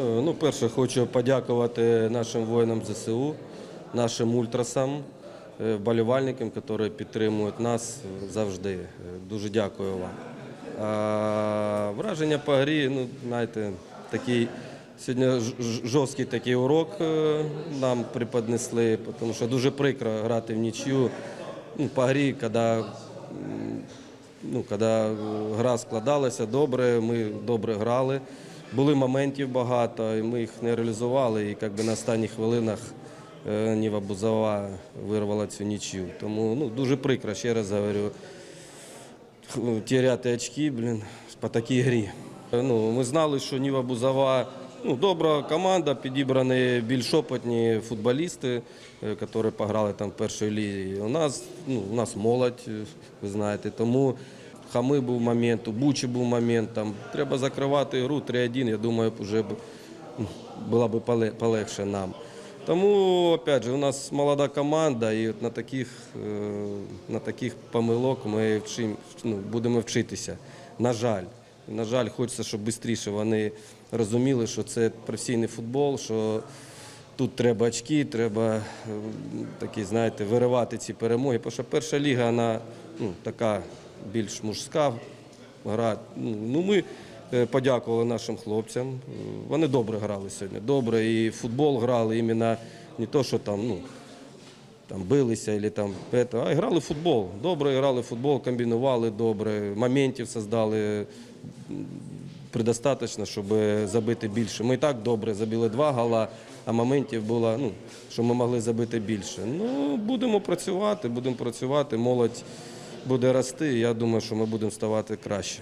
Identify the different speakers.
Speaker 1: Е, Ну, перше, хочу подякувати нашим воїнам ЗСУ, нашим ультрасам, е, вболівальникам, які підтримують нас завжди. Е, Дуже дякую вам. А, враження по грі, ну, знаєте, такий сьогодні жорсткий такий урок нам преподнесли, тому що дуже прикро грати в нічю. Ну, по грі, коли ну, коли гра складалася добре, ми добре грали. Були моментів багато, і ми їх не реалізували. І якби на останніх хвилинах е, Ніва Бузова вирвала цю нічю. Тому ну, дуже прикро, ще раз говорю, х- теряти очки, блін, по такій грі. Е, Ну, ми знали, що Ніва Бузова ну, добра команда, підібрані більш опитні футболісти, е, які пограли там в першій лізі. У нас, ну, у нас молодь, ви знаєте, тому Хами був момент, Бучі був момент. Там, треба закривати гру 3-1, я думаю, вже ну, було б поле- полегше нам. Тому, опять же, у нас молода команда, і от на таких, е, на таких помилок ми вчим, ну, будемо вчитися. На жаль. На жаль, хочеться, щоб швидше вони розуміли, що це професійний футбол, що тут треба очки, треба е, такі, знаєте, виривати ці перемоги. Тому що перша ліга, вона ну, така більш мужська гра. Ну, Ну, ми е, подякували нашим хлопцям. Е, Вони добре грали сьогодні. Добре, і футбол грали іменно не то, що там, ну, там билися, або там, а грали в футбол. Добре грали в футбол, комбінували добре, моментів создали предостаточно, щоб забити більше. Ми і так добре забили два гола, а моментів було, ну, що ми могли забити більше. Ну, будемо працювати, будемо працювати, молодь буде рости. Я думаю, що ми будемо ставати краще.